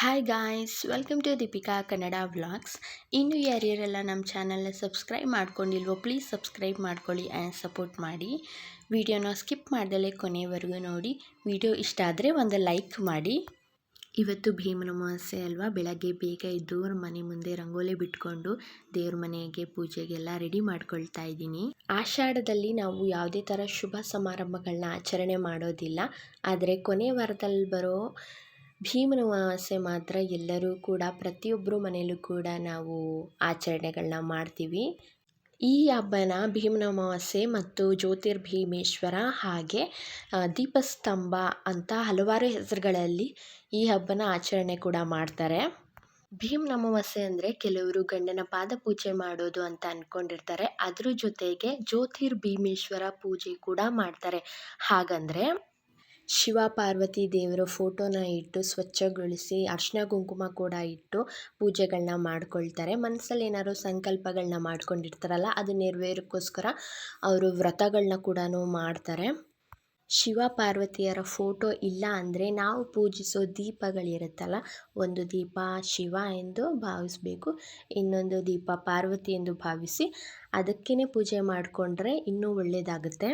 Hi guys welcome to Deepika Kannada vlogs ಇನ್ನು ಯಾರ್ಯಾರೆಲ್ಲ ನಮ್ಮ ಚಾನಲ್ನ ಸಬ್ಸ್ಕ್ರೈಬ್ ಮಾಡ್ಕೊಂಡಿಲ್ವೋ ಪ್ಲೀಸ್ ಸಬ್ಸ್ಕ್ರೈಬ್ ಮಾಡ್ಕೊಳ್ಳಿ ಆ್ಯಂಡ್ ಸಪೋರ್ಟ್ ಮಾಡಿ. ವಿಡಿಯೋನ ಸ್ಕಿಪ್ ಮಾಡ್ದಲೇ ಕೊನೆವರೆಗೂ ನೋಡಿ. ವಿಡಿಯೋ ಇಷ್ಟ ಆದರೆ ಒಂದು ಲೈಕ್ ಮಾಡಿ. ಇವತ್ತು ಭೀಮನ ಅಮಾವಾಸ್ಯೆ ಅಲ್ವಾ? ಬೆಳಗ್ಗೆ ಬೇಗ ಎದ್ದು ಮನೆ ಮುಂದೆ ರಂಗೋಲಿ ಬಿಟ್ಕೊಂಡು ದೇವ್ರ ಮನೆಗೆ ಪೂಜೆಗೆಲ್ಲ ರೆಡಿ ಮಾಡ್ಕೊಳ್ತಾ ಇದ್ದೀನಿ. ಆಷಾಢದಲ್ಲಿ ನಾವು ಯಾವುದೇ ಥರ ಶುಭ ಸಮಾರಂಭಗಳನ್ನ ಆಚರಣೆ ಮಾಡೋದಿಲ್ಲ. ಆದರೆ ಕೊನೆ ವಾರದಲ್ಲಿ ಬರೋ ಭೀಮನ ಅಮಾವಾಸ್ಯೆ ಮಾತ್ರ ಎಲ್ಲರೂ ಕೂಡ ಪ್ರತಿಯೊಬ್ಬರು ಮನೆಯಲ್ಲೂ ಕೂಡ ನಾವು ಆಚರಣೆಗಳನ್ನ ಮಾಡ್ತೀವಿ. ಈ ಹಬ್ಬನ ಭೀಮನ ಅಮಾವಾಸ್ಯೆ ಮತ್ತು ಜ್ಯೋತಿರ್ಭೀಮೇಶ್ವರ ಹಾಗೆ ದೀಪಸ್ತಂಭ ಅಂತ ಹಲವಾರು ಹೆಸರುಗಳಲ್ಲಿ ಈ ಹಬ್ಬನ ಆಚರಣೆ ಕೂಡ ಮಾಡ್ತಾರೆ. ಭೀಮನ ಅಮಾವಾಸ್ಯೆ ಅಂದರೆ ಕೆಲವರು ಗಂಡನ ಪಾದ ಪೂಜೆ ಮಾಡೋದು ಅಂತ ಅಂದ್ಕೊಂಡಿರ್ತಾರೆ ಅದ್ರ ಜೊತೆಗೆ ಜ್ಯೋತಿರ್ಭೀಮೇಶ್ವರ ಪೂಜೆ ಕೂಡ ಮಾಡ್ತಾರೆ. ಹಾಗಂದರೆ ಶಿವ ಪಾರ್ವತಿ ದೇವರ ಫೋಟೋನ ಇಟ್ಟು ಸ್ವಚ್ಛಗೊಳಿಸಿ ಅರ್ಶಿನ ಕುಂಕುಮ ಕೂಡ ಇಟ್ಟು ಪೂಜೆಗಳನ್ನ ಮಾಡ್ಕೊಳ್ತಾರೆ. ಮನಸ್ಸಲ್ಲಿ ಏನಾದ್ರು ಸಂಕಲ್ಪಗಳನ್ನ ಮಾಡ್ಕೊಂಡಿರ್ತಾರಲ್ಲ, ಅದು ನೆರವೇರಕ್ಕೋಸ್ಕರ ಅವರು ವ್ರತಗಳನ್ನ ಕೂಡ ಮಾಡ್ತಾರೆ. ಶಿವ ಪಾರ್ವತಿಯರ ಫೋಟೋ ಇಲ್ಲ ಅಂದರೆ ನಾವು ಪೂಜಿಸೋ ದೀಪಗಳಿರುತ್ತಲ್ಲ, ಒಂದು ದೀಪ ಶಿವ ಎಂದು ಭಾವಿಸಬೇಕು, ಇನ್ನೊಂದು ದೀಪ ಪಾರ್ವತಿ ಎಂದು ಭಾವಿಸಿ ಅದಕ್ಕೇ ಪೂಜೆ ಮಾಡಿಕೊಂಡ್ರೆ ಇನ್ನೂ ಒಳ್ಳೆಯದಾಗುತ್ತೆ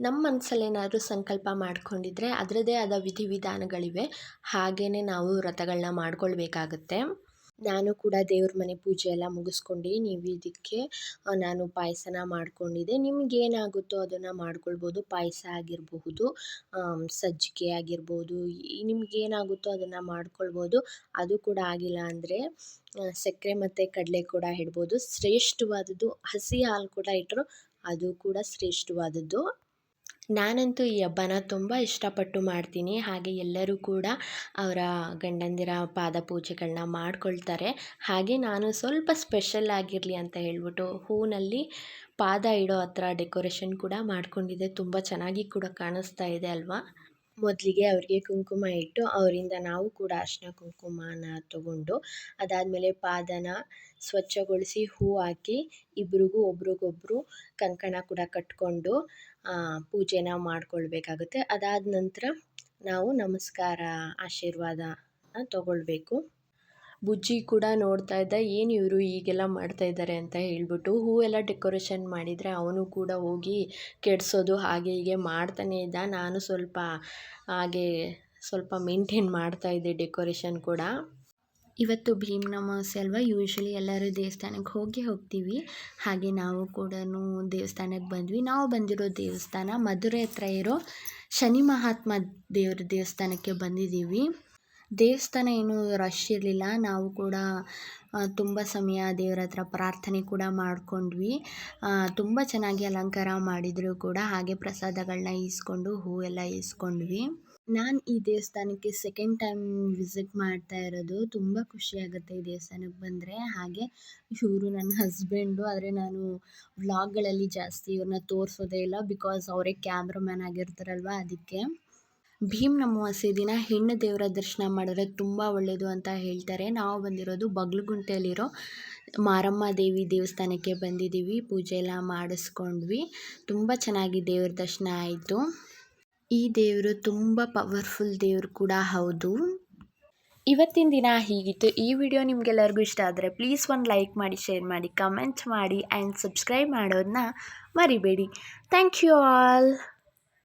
ನಮ್ಮ ಮನಸ್ಸಲ್ಲಿ ಏನಾದರೂ ಸಂಕಲ್ಪ ಮಾಡಿಕೊಂಡಿದ್ರೆ ಅದರದ್ದೇ ಆದ ವಿಧಿವಿಧಾನಗಳಿವೆ. ಹಾಗೆಯೇ ನಾವು ವ್ರತಗಳನ್ನ ಮಾಡ್ಕೊಳ್ಬೇಕಾಗತ್ತೆ. ನಾನು ಕೂಡ ದೇವ್ರ ಮನೆ ಪೂಜೆ ಎಲ್ಲ ಮುಗಿಸ್ಕೊಂಡು ನೀವು ಇದಕ್ಕೆ ನಾನು ಪಾಯಸನ ಮಾಡಿಕೊಂಡಿದ್ದೆ ನಿಮ್ಗೇನಾಗುತ್ತೋ ಅದನ್ನು ಮಾಡ್ಕೊಳ್ಬೋದು. ಪಾಯಸ ಆಗಿರಬಹುದು ಸಜ್ಜಿಗೆ ಆಗಿರ್ಬೋದು ನಿಮ್ಗೇನಾಗುತ್ತೋ ಅದನ್ನು ಮಾಡ್ಕೊಳ್ಬೋದು. ಅದು ಕೂಡ ಆಗಿಲ್ಲ ಅಂದರೆ ಸಕ್ಕರೆ ಮತ್ತು ಕಡಲೆ ಕೂಡ ಇಡ್ಬೋದು. ಶ್ರೇಷ್ಠವಾದದ್ದು ಹಸಿ ಹಾಲು ಕೂಡ ಇಟ್ಟರು ಅದು ಕೂಡ ಶ್ರೇಷ್ಠವಾದದ್ದು. ನಾನಂತೂ ಈ ಹಬ್ಬನ ತುಂಬ ಇಷ್ಟಪಟ್ಟು ಮಾಡ್ತೀನಿ. ಹಾಗೆ ಎಲ್ಲರೂ ಕೂಡ ಅವರ ಗಂಡಂದಿರ ಪಾದ ಪೂಜೆಗಳನ್ನ ಮಾಡ್ಕೊಳ್ತಾರೆ. ಹಾಗೆ ನಾನು ಸ್ವಲ್ಪ ಸ್ಪೆಷಲ್ ಆಗಿರಲಿ ಅಂತ ಹೇಳ್ಬಿಟ್ಟು ಹೂನಲ್ಲಿ ಪಾದ ಇಡೋ ಹತ್ರ ಡೆಕೋರೇಷನ್ ಕೂಡ ಮಾಡ್ಕೊಂಡಿದ್ದೆ. ತುಂಬ ಚೆನ್ನಾಗಿ ಕೂಡ ಕಾಣಿಸ್ತಾ ಇದೆ ಅಲ್ವಾ? ಮೊದಲಿಗೆ ಅವರಿಗೆ ಕುಂಕುಮ ಇಟ್ಟು ಅವರಿಂದ ನಾವು ಕೂಡ ಅರಿಶಿನ ಕುಂಕುಮನ ತಗೊಂಡು ಅದಾದಮೇಲೆ ಪಾದನ ಸ್ವಚ್ಛಗೊಳಿಸಿ ಹೂ ಹಾಕಿ ಇಬ್ರಿಗೂ ಒಬ್ರಿಗೊಬ್ರು ಕಂಕಣ ಕೂಡ ಕಟ್ಕೊಂಡು ಆ, ಪೂಜೆನ ಮಾಡ್ಕೊಳ್ಬೇಕಾಗುತ್ತೆ. ಅದಾದ ನಂತರ ನಾವು ನಮಸ್ಕಾರ ಆಶೀರ್ವಾದನ ತಗೊಳ್ಬೇಕು. ಬುಜ್ಜಿ ಕೂಡ ನೋಡ್ತಾ ಇದ್ದ, ಏನು ಇವರು ಹೀಗೆಲ್ಲ ಮಾಡ್ತಾ ಇದ್ದಾರೆ ಅಂತ ಹೇಳ್ಬಿಟ್ಟು ಹೂವೆಲ್ಲ ಡೆಕೋರೇಷನ್ ಮಾಡಿದರೆ ಅವನು ಕೂಡ ಹೋಗಿ ಕೆಡಿಸೋದು ಹಾಗೆ ಹೀಗೆ ಮಾಡ್ತಾನೆ ಇದ್ದ. ನಾನು ಸ್ವಲ್ಪ ಹಾಗೆ ಸ್ವಲ್ಪ ಮೇಂಟೈನ್ ಮಾಡ್ತಾ ಇದ್ದೆ ಡೆಕೋರೇಷನ್ ಕೂಡ. ಇವತ್ತು ಭೀಮನ ಅಮಾವಾಸ್ಯೆ ಅಲ್ವಾ? ಯೂಶ್ವಲಿ ಎಲ್ಲರೂ ದೇವಸ್ಥಾನಕ್ಕೆ ಹೋಗಿ ಹೋಗ್ತೀವಿ. ಹಾಗೆ ನಾವು ಕೂಡ ದೇವಸ್ಥಾನಕ್ಕೆ ಬಂದ್ವಿ. ನಾವು ಬಂದಿರೋ ದೇವಸ್ಥಾನ ಮಧುರೆ ಹತ್ರ ಇರೋ ಶನಿ ಮಹಾತ್ಮ ದೇವ್ರ ದೇವಸ್ಥಾನಕ್ಕೆ ಬಂದಿದ್ದೀವಿ. ದೇವಸ್ಥಾನ ಏನು ರಶ್ ಇರಲಿಲ್ಲ. ನಾವು ಕೂಡ ತುಂಬ ಸಮಯ ದೇವರ ಹತ್ರ ಪ್ರಾರ್ಥನೆ ಕೂಡ ಮಾಡಿಕೊಂಡ್ವಿ. ತುಂಬ ಚೆನ್ನಾಗಿ ಅಲಂಕಾರ ಮಾಡಿದರೂ ಕೂಡ. ಹಾಗೆ ಪ್ರಸಾದಗಳನ್ನ ಈಸ್ಕೊಂಡು ಎಲ್ಲ ಈಸ್ಕೊಂಡ್ವಿ. ನಾನು ಈ ದೇವಸ್ಥಾನಕ್ಕೆ ಸೆಕೆಂಡ್ ಟೈಮ್ ವಿಸಿಟ್ ಮಾಡ್ತಾ ಇರೋದು. ತುಂಬ ಖುಷಿ ಆಗುತ್ತೆ ಈ ದೇವಸ್ಥಾನಕ್ಕೆ ಬಂದರೆ. ಹಾಗೆ ಇವರು ನನ್ನ ಹಸ್ಬೆಂಡು ಆದರೆ ನಾನು ವ್ಲಾಗ್ಗಳಲ್ಲಿ ಜಾಸ್ತಿ ಇವ್ರನ್ನ ತೋರಿಸೋದೇ ಇಲ್ಲ. ಬಿಕಾಸ್ ಅವರೇ ಕ್ಯಾಮ್ರಮ್ಯಾನ್ ಆಗಿರ್ತಾರಲ್ವ, ಅದಕ್ಕೆ. ಭೀಮ್ ಅಮಾವಾಸ್ಯೆ ದಿನ ಹೆಣ್ಣು ದೇವರ ದರ್ಶನ ಮಾಡಿದ್ರೆ ತುಂಬ ಒಳ್ಳೆಯದು ಅಂತ ಹೇಳ್ತಾರೆ. ನಾವು ಬಂದಿರೋದು ಬಗ್ಲುಗುಂಟೆಯಲ್ಲಿರೋ ಮಾರಮ್ಮ ದೇವಿ ದೇವಸ್ಥಾನಕ್ಕೆ ಬಂದಿದ್ದೀವಿ. ಪೂಜೆ ಎಲ್ಲ ಮಾಡಿಸ್ಕೊಂಡ್ವಿ. ತುಂಬ ಚೆನ್ನಾಗಿ ದೇವ್ರ ದರ್ಶನ ಆಯಿತು. ಈ ದೇವರು ತುಂಬ ಪವರ್ಫುಲ್ ದೇವರು ಕೂಡ ಹೌದು. ಇವತ್ತಿನ ದಿನ ಹೀಗಿತ್ತು. ಈ ವಿಡಿಯೋ ನಿಮಗೆಲ್ಲರಿಗೂ ಇಷ್ಟ ಆದರೆ ಪ್ಲೀಸ್ ಒಂದು ಲೈಕ್ ಮಾಡಿ, ಶೇರ್ ಮಾಡಿ, ಕಮೆಂಟ್ ಮಾಡಿ, ಆ್ಯಂಡ್ ಸಬ್ಸ್ಕ್ರೈಬ್ ಮಾಡೋದನ್ನ ಮರಿಬೇಡಿ. Thank you all.